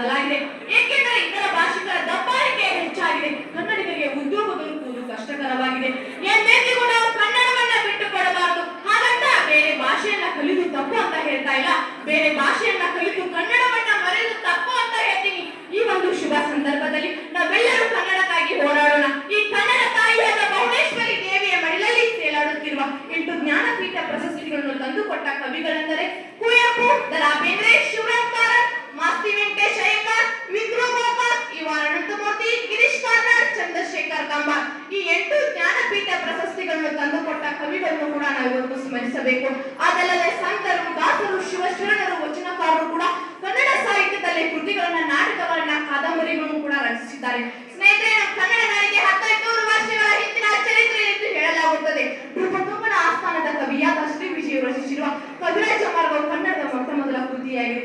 ಬದಲಾಗಿದೆ. ಏಕೆಂದರೆ ಇತರ ಭಾಷಿಕರ ದಬ್ಬಾಳಿಕೆ ಹೆಚ್ಚಾಗಿದೆ. ಕನ್ನಡಿಗರಿಗೆ ಉದ್ಯೋಗ ದೊರಕುವುದು ಕಷ್ಟಕರವಾಗಿದೆ. ಎಂದೆಂದಿಗೂ ನಾವು ಕನ್ನಡವನ್ನ ಬಿಟ್ಟು ಕೊಡಬಾರದು ಹಾಗಂತ ಬೇರೆ ಭಾಷೆಯನ್ನ ಕಲಿತು ತಪ್ಪು ಅಂತ ಹೇಳ್ತಾ ಇಲ್ಲ. ಬೇರೆ ಭಾಷೆಯನ್ನ ಕಲಿತು ಕನ್ನಡವನ್ನ ಮರೆಯಲು ತಪ್ಪು ಅಂತ ಹೇಳ್ತೀನಿ. ಈ ಒಂದು ಶುಭ ಸಂದರ್ಭದಲ್ಲಿ ನಾವೆಲ್ಲರೂ ಕನ್ನಡಕ್ಕಾಗಿ ಹೋರಾಡೋಣ. ಈ ಕನ್ನಡ ತಾಯಿಯಾದ ಬೌಡೇಶ್ವರಿ ದೇವಿಯ ಮಡಿಲಲ್ಲಿ ತೇಲಾಡುತ್ತಿರುವ ಎಂಟು ಜ್ಞಾನಪೀಠ ಪ್ರಶಸ್ತಿಗಳನ್ನು ತಂದುಕೊಟ್ಟ ಕವಿಗಳೆಂದರೆ ರಾಷ್ಟ್ರಪೀಠ ಪ್ರಶಸ್ತಿಗಳನ್ನು ತಂದುಕೊಟ್ಟ ಕವಿಗಳನ್ನು ಕೂಡ ನಾವು ಇವತ್ತು ಸ್ಮರಿಸಬೇಕು. ಅದಲ್ಲದೆ ಸಂತರು, ದಾಸರು, ಶಿವಶರಣರು, ವಚನಕಾರರು ಕೂಡ ಕನ್ನಡ ಸಾಹಿತ್ಯದಲ್ಲಿ ಕೃತಿಗಳನ್ನ, ನಾಟಕಗಳನ್ನ, ಕಾದಂಬರಿಗಳನ್ನು ಕೂಡ ರಚಿಸಿದ್ದಾರೆ. ಸ್ನೇಹಿತರೆ ಕನ್ನಡ ನಾಡಿಗೆ ಹತ್ತೈನೂರು ವರ್ಷಗಳ ಹಿಂದಿನ ಚರಿತ್ರೆ ಎಂದು ಹೇಳಲಾಗುತ್ತದೆ. ನೃಪತುಂಬನ ಆಸ್ಥಾನದ ಕವಿಯಾದ ಶ್ರೀ ವಿಜಯ ರಚಿಸಿರುವ ಕವಿರಾಜ ಮಾರ್ಗವು ಕನ್ನಡದ ಮೊಟ್ಟ ಮೊದಲ ಕೃತಿಯಾಗಿದೆ.